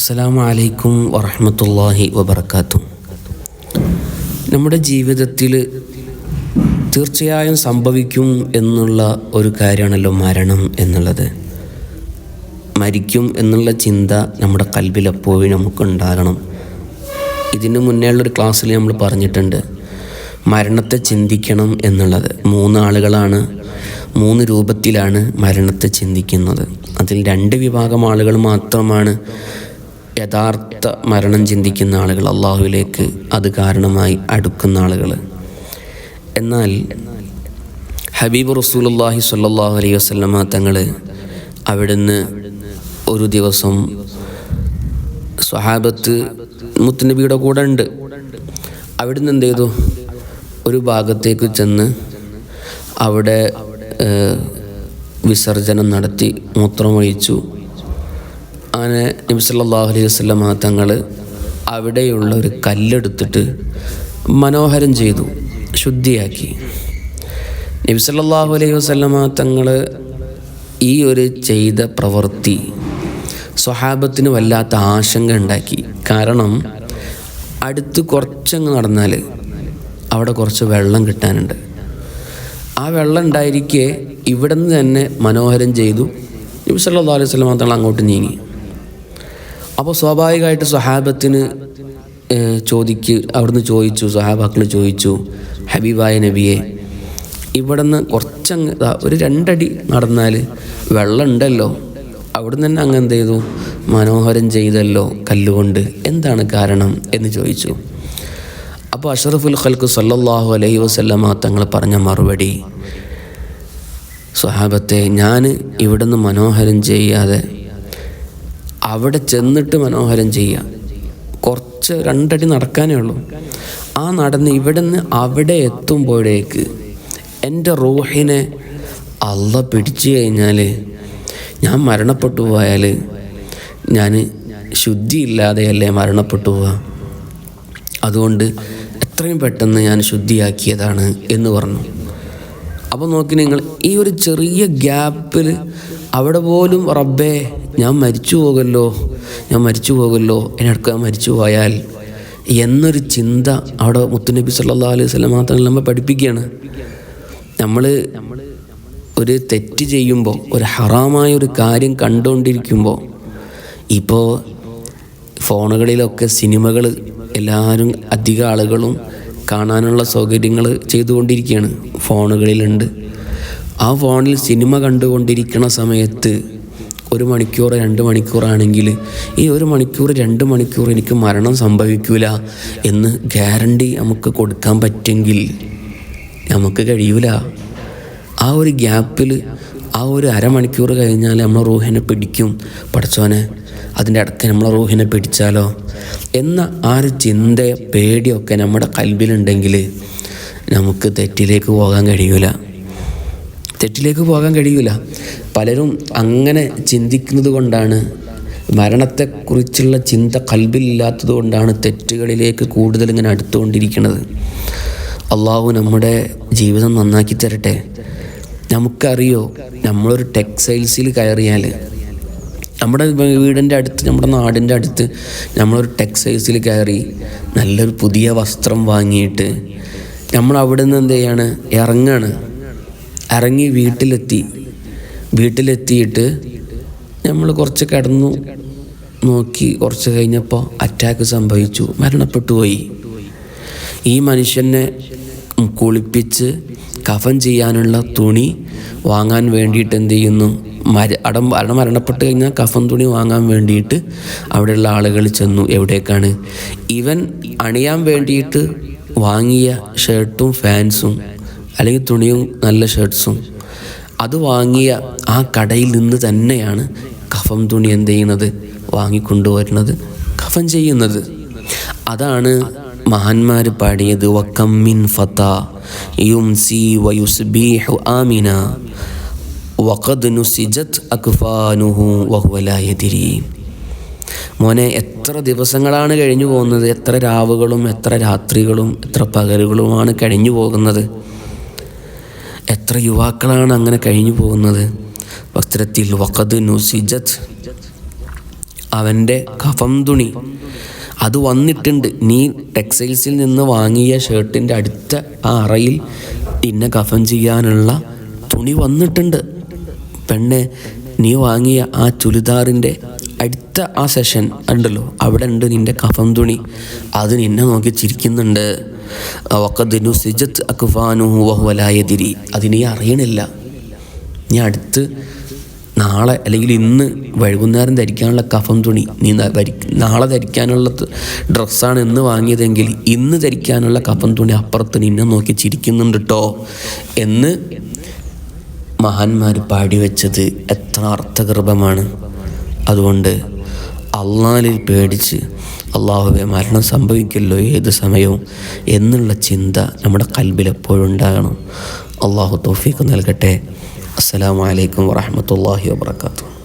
അസ്സലാമു അലൈക്കും വറഹമത്തല്ലാഹി വബർക്കാത്തു നമ്മുടെ ജീവിതത്തിൽ തീർച്ചയായും സംഭവിക്കും എന്നുള്ള ഒരു കാര്യമാണല്ലോ മരണം എന്നുള്ളത്. മരിക്കും എന്നുള്ള ചിന്ത നമ്മുടെ കൽവിൽ എപ്പോഴും നമുക്കുണ്ടാകണം. ഇതിന് മുന്നേ ഉള്ളൊരു ക്ലാസ്സിൽ നമ്മൾ പറഞ്ഞിട്ടുണ്ട് മരണത്തെ ചിന്തിക്കണം എന്നുള്ളത്. മൂന്ന് ആളുകളാണ് മൂന്ന് രൂപത്തിലാണ് മരണത്തെ ചിന്തിക്കുന്നത്. അതിൽ രണ്ട് വിഭാഗം ആളുകൾ മാത്രമാണ് യഥാർത്ഥ മരണം ചിന്തിക്കുന്ന ആളുകൾ അള്ളാഹുവിലേക്ക് അത് കാരണമായി അടുക്കുന്ന ആളുകൾ എന്നാൽ ഹബീബ് റസൂലുള്ളാഹി സല്ലാഹു അലൈഹി വസ്ലമ തങ്ങൾ അവിടുന്ന് ഒരു ദിവസം സ്വഹാബത്ത് മുത്തുനബിയുടെ കൂടെ ഉണ്ട്. അവിടുന്ന് എന്ത് ചെയ്തു? ഒരു ഭാഗത്തേക്ക് ചെന്ന് അവിടെ വിസർജനം നടത്തി മൂത്രമൊഴിച്ചു. അങ്ങനെ നബി സല്ലല്ലാഹു അലൈഹി വസല്ലമ തങ്ങൾ അവിടെയുള്ള ഒരു കല്ലെടുത്തിട്ട് മനോഹരം ചെയ്തു ശുദ്ധിയാക്കി. നബി സല്ലല്ലാഹു അലൈഹി വസല്ലമ തങ്ങൾ ഈ ഒരു ചെയ്ത പ്രവൃത്തി സ്വഹാബത്തിന് വല്ലാത്ത ആശങ്ക ഉണ്ടാക്കി. കാരണം അടുത്ത് കുറച്ചങ്ങ് നടന്നാൽ അവിടെ കുറച്ച് വെള്ളം കിട്ടാനുണ്ട്. ആ വെള്ളം ഉണ്ടായിരിക്കെ ഇവിടെ നിന്ന് തന്നെ മനോഹരം ചെയ്തു. നബി സല്ലല്ലാഹു അലൈഹി വസല്ലമ തങ്ങൾ അങ്ങോട്ട് നീങ്ങി. അപ്പോൾ സ്വാഭാവികമായിട്ട് സഹാബത്തിന് ചോദിക്ക് അവിടുന്ന് ചോദിച്ചു സഹാബാക്കൾ ചോദിച്ചു ഹബീബായ നബിയെ ഇവിടെ നിന്ന് കുറച്ചങ്ങ് ഒരു രണ്ടടി നടന്നാൽ വെള്ളം ഉണ്ടല്ലോ അവിടുന്ന് തന്നെ അങ്ങ് എന്ത് ചെയ്തു? മനോഹരം ചെയ്തല്ലോ കല്ലുകൊണ്ട്. എന്താണ് കാരണം എന്ന് ചോദിച്ചു. അപ്പോൾ അഷറഫുൽ ഖൽക്ക് സല്ലാഹു അലൈഹി വസല്ലമ തങ്ങൾ പറഞ്ഞ മറുപടി സ്വഹാബത്തെ ഞാൻ ഇവിടുന്ന് മനോഹരം ചെയ്യാതെ അവിടെ ചെന്നിട്ട് മനോഹരം ചെയ്യുക. കുറച്ച് രണ്ടടി നടക്കാനേ ഉള്ളൂ. ആ നടന്ന് ഇവിടെ നിന്ന് അവിടെ എത്തുമ്പോഴേക്ക് എന്റെ റൂഹിനെ അള്ള പിടിച്ചു കഴിഞ്ഞാൽ ഞാൻ മരണപ്പെട്ടു പോയാൽ ഞാൻ ശുദ്ധിയില്ലാതെയല്ലേ മരണപ്പെട്ടു പോവുക. അതുകൊണ്ട് എത്രയും പെട്ടെന്ന് ഞാൻ ശുദ്ധിയാക്കിയതാണ് എന്ന് പറഞ്ഞു. അപ്പോൾ നോക്കി നിങ്ങൾ ഈ ഒരു ചെറിയ ഗ്യാപ്പിൽ അവിടെ പോലും റബ്ബേ ഞാൻ മരിച്ചു പോകല്ലോ ഞാൻ മരിച്ചു പോകല്ലോ എനിക്ക് ഞാൻ മരിച്ചു പോയാൽ. എന്നൊരു ചിന്ത അവിടെ മുത്തുനബി സല്ലല്ലാഹു അലൈഹി വസല്ലം മാത്രം നമ്മൾ പഠിപ്പിക്കുകയാണ്. നമ്മൾ ഒരു തെറ്റ് ചെയ്യുമ്പോൾ ഒരു ഹറാമായ ഒരു കാര്യം കണ്ടുകൊണ്ടിരിക്കുമ്പോൾ ഇപ്പോൾ ഫോണുകളിലൊക്കെ സിനിമകൾ എല്ലാവരും അധിക ആളുകളും കാണാനുള്ള സൗകര്യങ്ങൾ ചെയ്തുകൊണ്ടിരിക്കുകയാണ്. ഫോണുകളിലുണ്ട്. ആ ഫോണിൽ സിനിമ കണ്ടുകൊണ്ടിരിക്കുന്ന സമയത്ത് ഒരു മണിക്കൂർ രണ്ട് മണിക്കൂറാണെങ്കിൽ ഈ ഒരു മണിക്കൂർ രണ്ട് മണിക്കൂർ എനിക്ക് മരണം സംഭവിക്കില്ല എന്ന് ഗ്യാരണ്ടി നമുക്ക് കൊടുക്കാൻ പറ്റുമെങ്കിൽ നമുക്ക് കഴിയൂല. ആ ഒരു ഗ്യാപ്പിൽ ആ ഒരു അരമണിക്കൂർ കഴിഞ്ഞാൽ നമ്മളെ റൂഹിനെ പിടിക്കും. പഠിച്ചോനെ അതിന്റെ അടുത്ത് നമ്മളെ റൂഹിനെ പിടിച്ചാലോ? എന്ന ആ ഒരു ചിന്തയോ പേടിയൊക്കെ നമ്മുടെ കൽബിലുണ്ടെങ്കിൽ നമുക്ക് തെറ്റിലേക്ക് പോകാൻ കഴിയൂല. തെറ്റിലേക്ക് പോകാൻ കഴിയൂല. പലരും അങ്ങനെ ചിന്തിക്കുന്നത് കൊണ്ടാണ് മരണത്തെക്കുറിച്ചുള്ള ചിന്ത കൽബിലില്ലാത്തത് കൊണ്ടാണ് തെറ്റുകളിലേക്ക് കൂടുതൽ ഇങ്ങനെ അടുത്തുകൊണ്ടിരിക്കുന്നത്. അള്ളാഹു നമ്മുടെ ജീവിതം നന്നാക്കി തരട്ടെ. നമുക്കറിയോ നമ്മളൊരു ടെക്സ്റ്റൈൽസിൽ കയറിയാൽ നമ്മുടെ വീടിന്റെ അടുത്ത് നമ്മുടെ നാടിന്റെ അടുത്ത് നമ്മളൊരു ടെക്സ്റ്റൈൽസിൽ കയറി നല്ലൊരു പുതിയ വസ്ത്രം വാങ്ങിയിട്ട് നമ്മൾ അവിടെ നിന്ന് എന്ത് ചെയ്യാണ്? ഇറങ്ങാണ്. ഇറങ്ങി വീട്ടിലെത്തി. വീട്ടിലെത്തിയിട്ട് നമ്മൾ കുറച്ച് കിടന്നു. നോക്കി കുറച്ച് കഴിഞ്ഞപ്പോൾ അറ്റാക്ക് സംഭവിച്ചു. മരണപ്പെട്ടു പോയി. ഈ മനുഷ്യനെ കുളിപ്പിച്ച് കഫൻ ചെയ്യാനുള്ള തുണി വാങ്ങാൻ വേണ്ടിയിട്ട് എന്ത് ചെയ്യുന്നു? മര അടം അടം മരണപ്പെട്ട് കഴിഞ്ഞാൽ കഫൻ തുണി വാങ്ങാൻ വേണ്ടിയിട്ട് അവിടെയുള്ള ആളുകൾ ചെന്നു. എവിടേക്കാണ്? ഇവൻ അണിയാൻ വേണ്ടിയിട്ട് വാങ്ങിയ ഷർട്ടും ഫാൻസും അല്ലെങ്കിൽ തുണിയും നല്ല ഷർട്ട്സും അത് വാങ്ങിയ ആ കടയിൽ നിന്ന് തന്നെയാണ് കഫം തുണി എന്ത് ചെയ്യുന്നത്? വാങ്ങിക്കൊണ്ടുവരുന്നത്. കഫം ചെയ്യുന്നത്. അതാണ് മഹാന്മാർ പാടിയത്. വക്കമ്മിൻ ഫത യുംസി വയുസ്ബീഹു ആമിന. വഖദ് നുസിജത് മോനെ എത്ര ദിവസങ്ങളാണ് കഴിഞ്ഞു പോകുന്നത്? എത്ര രാവുകളും എത്ര രാത്രികളും എത്ര പകലുകളുമാണ് കഴിഞ്ഞു പോകുന്നത്? എത്ര യുവാക്കളാണ് അങ്ങനെ കഴിഞ്ഞു പോകുന്നത്? വസ്ത്രത്തിൽ വഖദ് നുസിജത്. അവന്റെ കഫം തുണി. അത് വന്നിട്ടുണ്ട്. നീ ടെക്സ്റ്റൈൽസിൽ നിന്ന് വാങ്ങിയ ഷർട്ടിന്റെ അടുത്ത ആ അറയിൽ നിന്നെ കഫം ചെയ്യാനുള്ള തുണി വന്നിട്ടുണ്ട്. പെണ്ണെ നീ വാങ്ങിയ ആ ചുരിദാറിന്റെ അടുത്ത ആ സെഷൻ ഉണ്ടല്ലോ. അവിടെ ഉണ്ട് നിന്റെ കഫം തുണി. അത് നിന്നെ നോക്കി ചിരിക്കുന്നുണ്ട്. വക്കദിനു സിജത്ത് അക്ഫാനുഹു വഹുവലായതിരി അത് നീ അറിയണില്ല. ഞാൻ അടുത്ത് നാളെ അല്ലെങ്കിൽ ഇന്ന് വൈകുന്നേരം ധരിക്കാനുള്ള കഫം തുണി നീ നാളെ ധരിക്കാനുള്ള ഡ്രസ്സാണ് ഇന്ന് വാങ്ങിയതെങ്കിൽ ഇന്ന് ധരിക്കാനുള്ള കഫം തുണി അപ്പുറത്ത് നിന്നെ നോക്കി ചിരിക്കുന്നുണ്ട് കേട്ടോ എന്ന് മഹാന്മാർ പാടിവെച്ചത് എത്ര അർത്ഥഗർഭമാണ്. അതുകൊണ്ട് അള്ളാലിൽ പേടിച്ച് അള്ളാഹുവെ മരണം സംഭവിക്കല്ലോ. ഏത് സമയവും എന്നുള്ള ചിന്ത നമ്മുടെ കൽബിൽ എപ്പോഴും ഉണ്ടാകണം. അള്ളാഹു തോഫീക്ക് നൽകട്ടെ. അസ്സലാമു അലൈക്കും വറഹ്മത്തുള്ളാഹി വബർക്കാത്തു